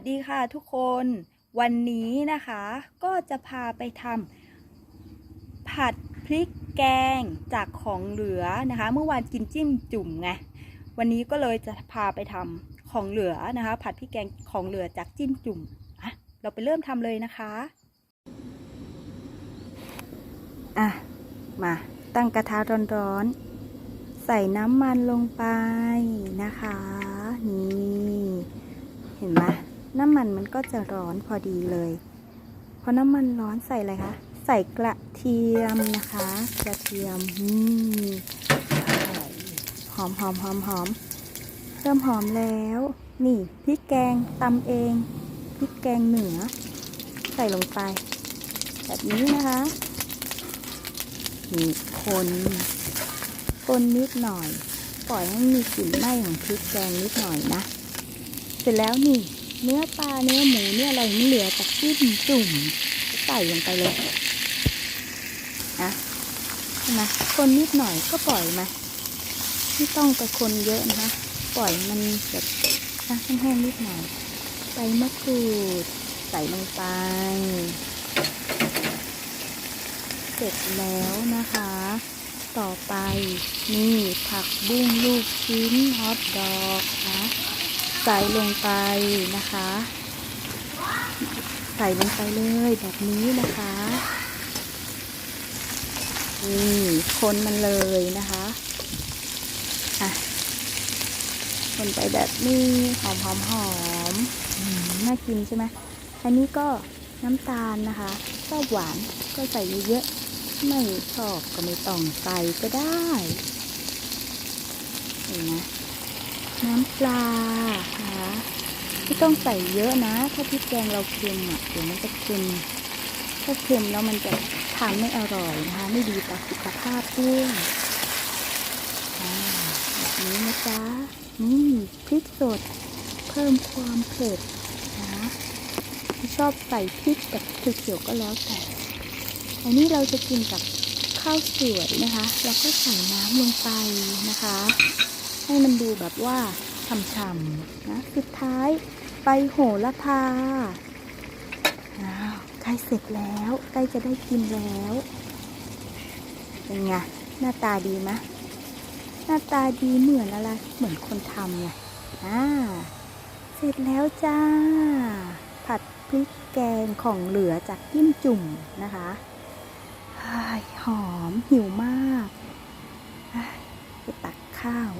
สดีค่ะทุกคนวันนี้นะคะก็จะพาไปทำผัดพริกแกงจากของเหลือนะคะ เมื่อวานกินจิ้มจุ่มไงวันนี้ก็เลยจะพาไปทำของเหลือนะคะ ผัดพริกแกงของเหลือจากจิ้มจุ่มอะเราไปเริ่มทำเลยนะคะอะมาตั้งกระทะร้อนๆใส่น้ำมันลงไปนะคะ นี่ เห็นไหม น้ำมันมันก็จะร้อนพอดีเลยพอน้ำมันร้อนใส่อะไรคะใส่กระเทียมนะคะ กระเทียมหอมหอมหอมหอมเริ่มหอมแล้ว นี่พริกแกงตำเองพริกแกงเหนือ ใส่ลงไป แบบนี้นะคะนี่คนคนนิดหน่อย ปล่อยให้มีกลิ่นไหม้ของพริกแกงนิดหน่อยนะ เสร็จแล้วนี่ เนื้อปลาเนื้อหมูเนื้ออะไรมันเหลือจากจิ้มจุ่มใส่ลงไปเลยนะใช่ไหมคนนิดหน่อยก็ปล่อยมาไม่ต้องไปคนเยอะนะคะปล่อยมันแบบนะแห้งๆนิดหน่อยใส่มะกรูดใส่ลงไป เสร็จแล้วนะคะ ต่อไปนี่ผักบุ้งลูกชิ้นฮอทดอกนะ ใส่ลงไปนะคะ ใส่ลงไปเลยแบบนี้นะคะนี่คนมันเลยนะคะอะคนไปแบบนี้หอมหอมหอมน่ากินใช่ไหมอันนี้ก็น้ำตาลนะคะชอบหวานก็ใส่เยอะๆไม่ชอบก็ไม่ต้องใส่ก็ได้เห็นไหม น้ำปลานะคะไม่ต้องใส่เยอะนะ ถ้าพริกแกงเราเค็มอะเดี๋ยวมันจะเค็มถ้าเค็มแล้วมันจะทานไม่อร่อยนะคะ ไม่ดีต่อสุขภาพด้วยอ่าแบบนี้นะจ๊ะนี่พริกสดเพิ่มความเผ็ดนะที่ชอบใส่พริกแบบเขียวๆก็แล้วแต่ อันนี้เราจะกินกับข้าวสวยนะคะ แล้วก็ใส่น้ำลงไปนะคะ ให้มันดูแบบว่าฉ่ำๆนะ สุดท้ายไปโหระพาอ้าวใกล้เสร็จแล้วใกล้จะได้กินแล้ว เป็นไงหน้าตาดีไหมหน้าตาดีเหมือนอะไร เหมือนคนทำไงอ่าเสร็จแล้วจ้า ผัดพริกแกงของเหลือจากจิ้มจุ่มนะคะหอมหิวมากไปตักข้าว